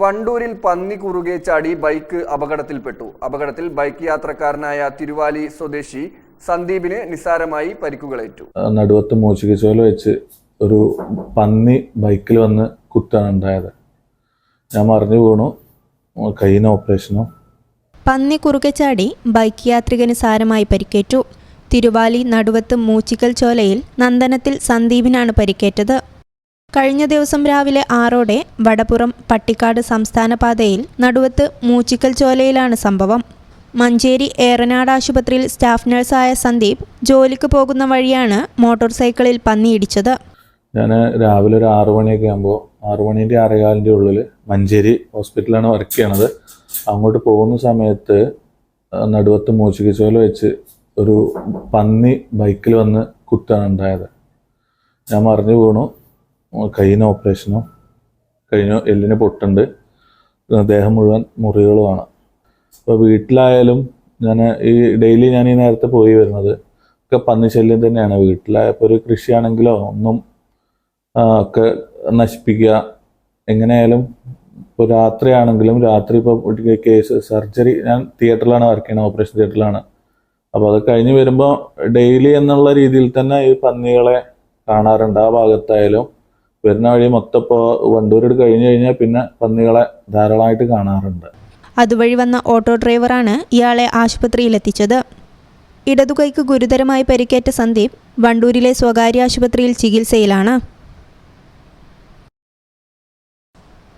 വണ്ടൂരിൽ പന്നി കുറുകെ ചാടി ബൈക്ക് അപകടത്തിൽപ്പെട്ടു. അപകടത്തിൽ ബൈക്ക് യാത്രക്കാരനായ തിരുവാലി സ്വദേശി സന്ദീപിന് നിസ്സാരമായി പരിക്കുകളേറ്റു. നടുവത്ത് മൂച്ചികച്ചോല വെച്ച് ഒരു പന്നി ബൈക്കിൽ വന്ന് കുത്താണ് ഉണ്ടായത്. ഞാൻ മറിഞ്ഞു വീണു. കയ്യിന് ഓപ്പറേഷനോ. പന്നി കുറുകെ ചാടി ബൈക്ക് യാത്രികന് സാരമായി പരിക്കേറ്റു. തിരുവാലി നടുവത്ത് മൂച്ചിക്കൽ ചോലയിൽ നന്ദനത്തിൽ സന്ദീപിനാണ് പരിക്കേറ്റത്. കഴിഞ്ഞ ദിവസം രാവിലെ ആറോടെ വടപ്പുറം പട്ടിക്കാട് സംസ്ഥാന പാതയിൽ നടുവത്ത് മൂച്ചിക്കൽ ചോലയിലാണ് സംഭവം. മഞ്ചേരി ഏറനാട് ആശുപത്രിയിൽ സ്റ്റാഫ് നഴ്സായ സന്ദീപ് ജോലിക്ക് പോകുന്ന വഴിയാണ് മോട്ടോർ സൈക്കിളിൽ പന്നിയിടിച്ചത് ഞാൻ രാവിലെ ഒരു ആറു മണിയൊക്കെ ആകുമ്പോൾ ആറു മണീന്റെ ആറേകാലിന്റെ ഉള്ളിൽ മഞ്ചേരി ഹോസ്പിറ്റലാണ് വർക്ക് ചെയ്യണത്. അങ്ങോട്ട് പോകുന്ന സമയത്ത് നടുവത്ത് മൂച്ചിക്കൽ മൂച്ചികച്ചോല വെച്ച് ഒരു പന്നി ബൈക്കിൽ വന്ന് കുത്താണ് ഉണ്ടായത്. ഞാൻ മറിഞ്ഞു വീണു. കയ്യിന് ഓപ്പറേഷനും കഴിഞ്ഞു എല്ലിന് പൊട്ടുണ്ട്. ദേഹം മുഴുവൻ മുറികളുമാണ്. അപ്പോൾ വീട്ടിലായാലും ഞാൻ ഈ ഡെയിലി ഞാൻ ഈ നേരത്തെ പോയി വരുന്നത് ഒക്കെ പന്നി ശല്യം തന്നെയാണ്. വീട്ടിലായപ്പോൾ ഒരു കൃഷിയാണെങ്കിലോ ഒന്നും ഒക്കെ നശിപ്പിക്കുക. എങ്ങനെയായാലും ഇപ്പോൾ രാത്രിയാണെങ്കിലും രാത്രി ഇപ്പോൾ കേസ് സർജറി ഞാൻ തിയേറ്ററിലാണ് വർക്ക് ചെയ്യുന്നത് ഓപ്പറേഷൻ തിയേറ്ററിലാണ്. അപ്പോൾ അത് കഴിഞ്ഞ് വരുമ്പോൾ ഡെയിലി എന്നുള്ള രീതിയിൽ തന്നെ ഈ പന്നികളെ കാണാറുണ്ട്. ആ ഭാഗത്തായാലും വരുന്ന വഴി മൊത്തം ഇപ്പോൾ വണ്ടൂരോട് കഴിഞ്ഞ് കഴിഞ്ഞാൽ പിന്നെ പന്നികളെ ധാരാളമായിട്ട് കാണാറുണ്ട്. അതുവഴി വന്ന ഓട്ടോ ഡ്രൈവറാണ് ഇയാളെ ആശുപത്രിയിലെത്തിച്ചത്. ഇടതുകൈക്ക് ഗുരുതരമായി പരിക്കേറ്റ സന്ദീപ് വണ്ടൂരിലെ സ്വകാര്യ ആശുപത്രിയിൽ ചികിത്സയിലാണ്.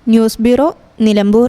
News bureau Nilambur.